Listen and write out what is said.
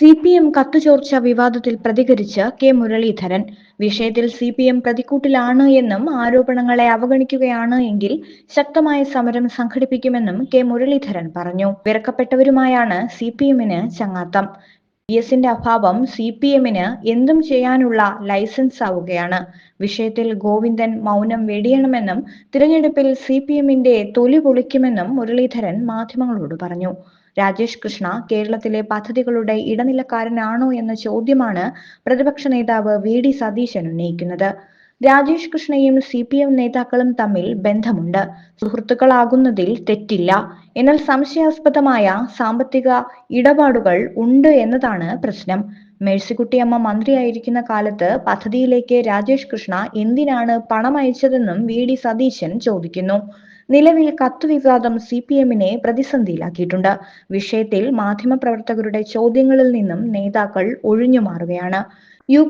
C P M കത്തുചോർച്ച വിവാദത്തിൽ പ്രതികരിച്ച് K Muraleedharan. വിഷയത്തിൽ സി പി എം പ്രതിക്കൂട്ടിലാണ് എന്നും ആരോപണങ്ങളെ അവഗണിക്കുകയാണ് എങ്കിൽ ശക്തമായ സമരം സംഘടിപ്പിക്കുമെന്നും കെ മുരളീധരൻ പറഞ്ഞു. വിറക്കപ്പെട്ടവരുമായാണ് സി പി എമ്മിന് ചങ്ങാത്തം. എസിന്റെ അഭാവം സി പി എമ്മിന് എന്തും ചെയ്യാനുള്ള ലൈസൻസ് ആവുകയാണ്. വിഷയത്തിൽ ഗോവിന്ദൻ മൗനം വെടിയണമെന്നും തിരഞ്ഞെടുപ്പിൽ സി പി എമ്മിന്റെ തൊലി പൊളിക്കുമെന്നും മുരളീധരൻ മാധ്യമങ്ങളോട് പറഞ്ഞു. രാജേഷ് കൃഷ്ണ കേരളത്തിലെ പദ്ധതികളുടെ ഇടനിലക്കാരനാണോ എന്ന ചോദ്യമാണ് പ്രതിപക്ഷ നേതാവ് വി ഡി സതീശൻ ഉന്നയിക്കുന്നത്. രാജേഷ് കൃഷ്ണയും സി പി എം നേതാക്കളും തമ്മിൽ ബന്ധമുണ്ട്. സുഹൃത്തുക്കളാകുന്നതിൽ തെറ്റില്ല. എന്നാൽ സംശയാസ്പദമായ സാമ്പത്തിക ഇടപാടുകൾ ഉണ്ട് എന്നതാണ് പ്രശ്നം. മേഴ്സിക്കുട്ടിയമ്മ മന്ത്രിയായിരിക്കുന്ന കാലത്ത് പദ്ധതിയിലേക്ക് രാജേഷ് കൃഷ്ണ എന്തിനാണ് പണം അയച്ചതെന്നും വി ഡി സതീശൻ ചോദിക്കുന്നു. നിലവിൽ കത്ത് വിവാദം സി പി എമ്മിനെ പ്രതിസന്ധിയിലാക്കിയിട്ടുണ്ട്. വിഷയത്തിൽ മാധ്യമപ്രവർത്തകരുടെ ചോദ്യങ്ങളിൽ നിന്നും നേതാക്കൾ ഒഴിഞ്ഞു മാറുകയാണ്. യു